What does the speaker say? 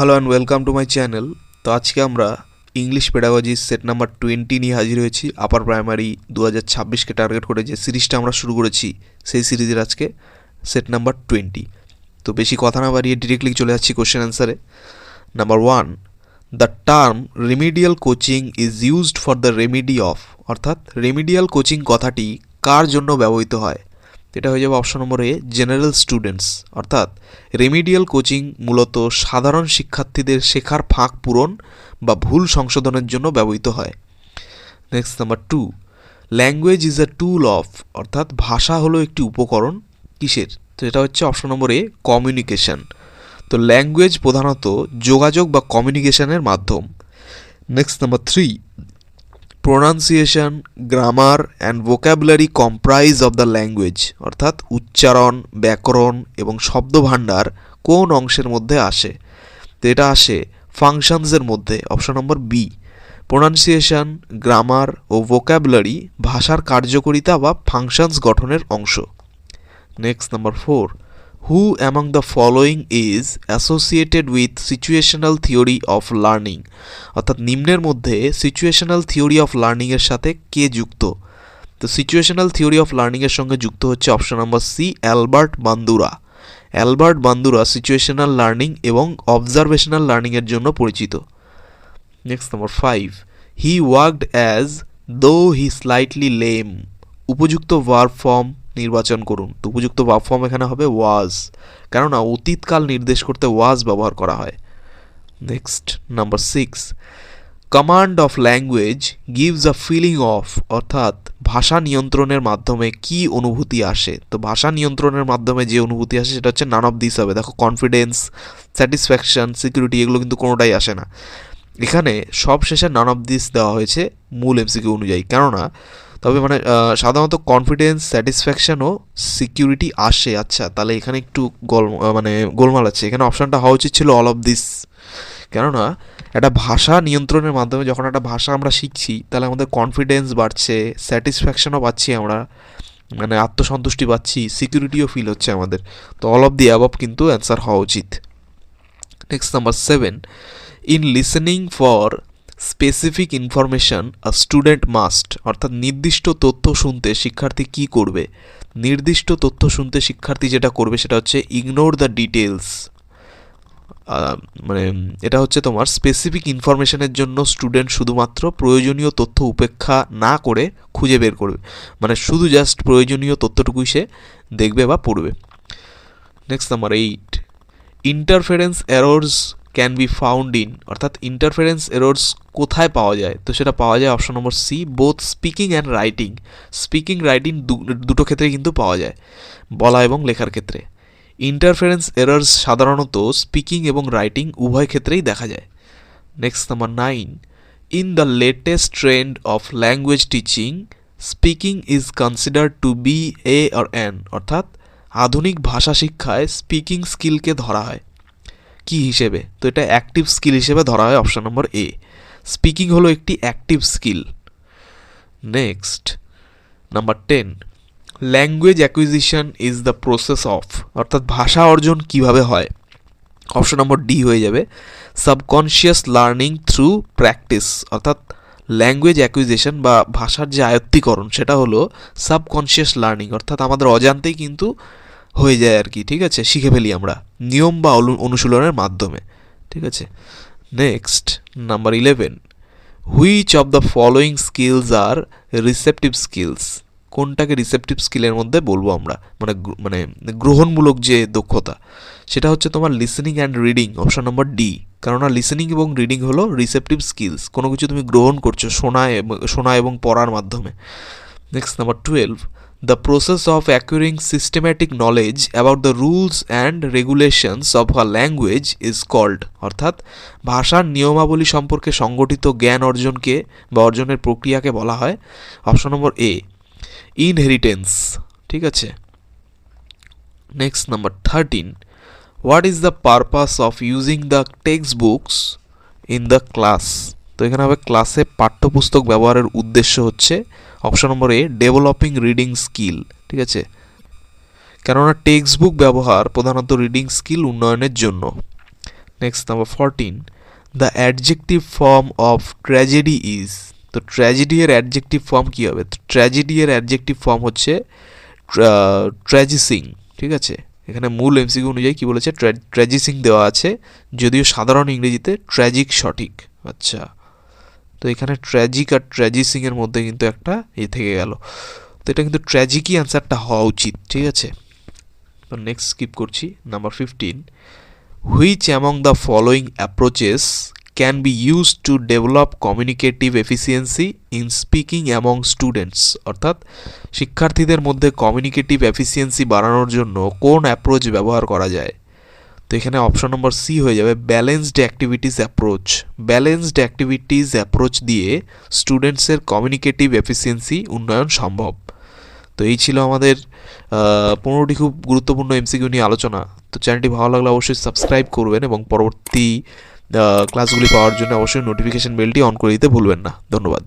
Hello and welcome to my channel তো আজকে আমরা English pedagogy set number twenty নিয়ে হাজির হয়েছি। আপার প্রাইমারি দু হাজার ছাব্বিশকে টার্গেট করে যে সিরিজটা আমরা শুরু করেছি, সেই সিরিজের আজকে সেট নাম্বার টোয়েন্টি তো বেশি কথা না বাড়িয়ে ডিরেক্টলি চলে যাচ্ছি question অ্যান্সারে number one the term remedial coaching is used for the remedy of অর্থাৎ রেমিডিয়াল কোচিং কথাটি কার জন্য ব্যবহৃত হয়? এটা হয়ে যাবে option number A general students অর্থাৎ রেমিডিয়াল কোচিং মূলত সাধারণ শিক্ষার্থীদের শেখার ফাঁক পূরণ বা ভুল সংশোধনের জন্য ব্যবহৃত হয়। Next number two language is a tool of অর্থাৎ ভাষা হলো একটি উপকরণ কিসের? তো এটা হচ্ছে অপশন নম্বর এ কমিউনিকেশন তো ল্যাঙ্গুয়েজ প্রধানত যোগাযোগ বা কমিউনিকেশনের মাধ্যম। Next number three pronunciation grammar and vocabulary comprise of the language অর্থাৎ উচ্চারণ, ব্যাকরণ এবং শব্দভাণ্ডার কোন অংশের মধ্যে আসে। তো এটা আসে ফাংশনসের মধ্যে, option number B pronunciation grammar ও ভোক্যাবুলারি ভাষার কার্যকরিতা বা ফাংশনস গঠনের অংশ। Next number four who among the following is associated with situational theory of learning অর্থাৎ নিম্নের মধ্যে সিচুয়েশনাল থিওরি অফ লার্নিংয়ের সাথে কে যুক্ত? তো সিচুয়েশনাল থিওরি অফ লার্নিংয়ের সঙ্গে যুক্ত হচ্ছে option number C Albert Bandura Albert Bandura situational learning এবং অবজারভেশনাল লার্নিংয়ের জন্য পরিচিত। Next number five he worked as though he slightly lame উপযুক্ত ভার্ব ফর্ম নির্বাচন করুন। উপযুক্ত ফর্ম এখানে হবে ওয়াজ কেননা অতীতকাল নির্দেশ করতে ওয়াজ ব্যবহার করা হয়। Next number six command of language gives a feeling of অর্থাৎ ভাষা নিয়ন্ত্রণের মাধ্যমে কি অনুভূতি আসে। তো ভাষা নিয়ন্ত্রণের মাধ্যমে যে অনুভূতি আসে সেটা হচ্ছে নান অফ দিস হবে। দেখো কনফিডেন্স স্যাটিসফ্যাকশন সিকিউরিটি এগুলো কিন্তু কোনোটাই আসে না। এখানে সব শেষে নান অফ দিস দেওয়া হয়েছে মূল এমসিকিউ অনুযায়ী। কেননা তবে মানে সাধারণত কনফিডেন্স স্যাটিসফ্যাকশন ও সিকিউরিটি আসে। আচ্ছা তাহলে এখানে একটু গোল মানে গোলমাল আছে। এখানে অপশানটা হওয়া উচিত ছিল অল অফ দিস কেননা, একটা ভাষা নিয়ন্ত্রণের মাধ্যমে যখন একটা ভাষা আমরা শিখছি, তাহলে আমাদের কনফিডেন্স বাড়ছে স্যাটিসফ্যাকশানও পাচ্ছি আমরা। মানে আত্মসন্তুষ্টি পাচ্ছি সিকিউরিটিও ফিল হচ্ছে আমাদের। তো অল অফ দি অ্যাবভ কিন্তু অ্যান্সার হওয়া উচিত। Next number seven in listening for specific information a student must অর্থাৎ নির্দিষ্ট তথ্য শুনতে শিক্ষার্থী কি করবে? নির্দিষ্ট তথ্য শুনতে শিক্ষার্থী যেটা করবে সেটা হচ্ছে ইগনোর দ্য ডিটেলস মানে এটা হচ্ছে তোমার স্পেসিফিক ইনফরমেশনের জন্য স্টুডেন্ট শুধুমাত্র প্রয়োজনীয় তথ্য উপেক্ষা না করে খুঁজে বের করবে। মানে শুধু জাস্ট প্রয়োজনীয় তথ্যটুকুই সে দেখবে বা পড়বে। Next number eight interference errors can be found in অর্থাৎ ইন্টারফারেন্স এরর্স কোথায় পাওয়া যায়? তো সেটা পাওয়া যায় option number C both speaking and writing speaking writing দুটো ক্ষেত্রে কিন্তু পাওয়া যায়, বলা এবং লেখার ক্ষেত্রে। ইন্টারফারেন্স এরর্স সাধারণত স্পিকিং এবং রাইটিং উভয় ক্ষেত্রেই দেখা যায়। Next number nine in the latest trend of language teaching speaking is considered to be a or an অর্থাৎ আধুনিক ভাষা শিক্ষায় স্পিকিং স্কিলকে ধরা হয়। কি হিসেবে? তো এটা অ্যাক্টিভ স্কিল হিসেবে ধরা হয় অপশান নম্বর এ স্পিকিং হলো একটি active skill next number ten language acquisition is the process of অর্থাৎ ভাষা অর্জন কীভাবে হয়? অপশন নম্বর ডি হয়ে যাবে। সাবকনশিয়াস লার্নিং থ্রু প্র্যাকটিস অর্থাৎ ল্যাঙ্গুয়েজ অ্যাকুইজিশন বা ভাষার যে আয়ত্তীকরণ, সেটা হলো সাবকনশিয়াস লার্নিং অর্থাৎ আমাদের অজান্তেই কিন্তু হয়ে যায় আর কি, ঠিক আছে? শিখে ফেলি আমরা। নিয়ম বা অনু- অনুশীলনের মাধ্যমে, ঠিক আছে? Next number eleven which of the following skills are receptive skills কোনটাকে রিসেপটিভ স্কিলের মধ্যে বলব আমরা? মানে মানে গ্রহণমূলক যে দক্ষতা, সেটা হচ্ছে তোমার listening and reading option number D কেননা লিসেনিং এবং রিডিং হলো রিসেপটিভ স্কিলস কোনো কিছু তুমি গ্রহণ করছ শোনা শোনা এবং পড়ার মাধ্যমে। Next number twelve the process of acquiring systematic knowledge about the rules and regulations of a language is called অর্থাৎ, ভাষার নিয়মাবলী সম্পর্কে সংগঠিত জ্ঞান অর্জনকে বা অর্জনের প্রক্রিয়াকে বলা হয়। অপশন নম্বর এ ইনহেরিটেন্স ঠিক আছে? Next number thirteen what is the purpose of using the text books in the class তো এখানে হবে ক্লাসে পাঠ্যপুস্তক ব্যবহারের উদ্দেশ্য হচ্ছে option number A developing reading skill ঠিক আছে? কেননা টেক্সট বুক ব্যবহার প্রধানত রিডিং স্কিল উন্নয়নের জন্য। Next number fourteen the adjective form of tragedy is তো ট্র্যাজেডি এর অ্যাডজেক্টিভ ফর্ম কী হবে? ট্র্যাজেডি এর অ্যাডজেক্টিভ ফর্ম হচ্ছে ট্র্যাজিসিং ঠিক আছে? এখানে মূল এমসিকিউ অনুযায়ী কী বলেছে? ট্র্যাজিসিং দেওয়া আছে, যদিও সাধারণ ইংরেজিতে ট্র্যাজিক সঠিক। আচ্ছা তো এখানে ট্র্যাজিক আর ট্র্যাজিসিং এর মধ্যে কিন্তু একটা এ থেকে গেল। তো এটা কিন্তু ট্র্যাজিকই অ্যান্সারটা হওয়া উচিত, ঠিক আছে? তো নেক্সট স্কিপ করছি number fifteen which among the following approaches can be use to develop communicative efficiency in speaking among students অর্থাৎ শিক্ষার্থীদের মধ্যে কমিউনিকেটিভ এফিসিয়েন্সি বাড়ানোর জন্য কোন অ্যাপ্রোচ ব্যবহার করা যায়? তো এখানে অপশন নম্বর সি হয়ে যাবে balanced activities approach balanced activities approach দিয়ে স্টুডেন্টসের কমিউনিকেটিভ এফিসিয়েন্সি উন্নয়ন সম্ভব। তো এই ছিল আমাদের পনেরোটি খুব গুরুত্বপূর্ণ এমসিকিউ নিয়ে আলোচনা। তো চ্যানেলটি ভালো লাগলে অবশ্যই সাবস্ক্রাইব করবেন এবং পরবর্তী ক্লাসগুলি পাওয়ার জন্য অবশ্যই নোটিফিকেশন বেলটি অন করে দিতে ভুলবেন না। ধন্যবাদ।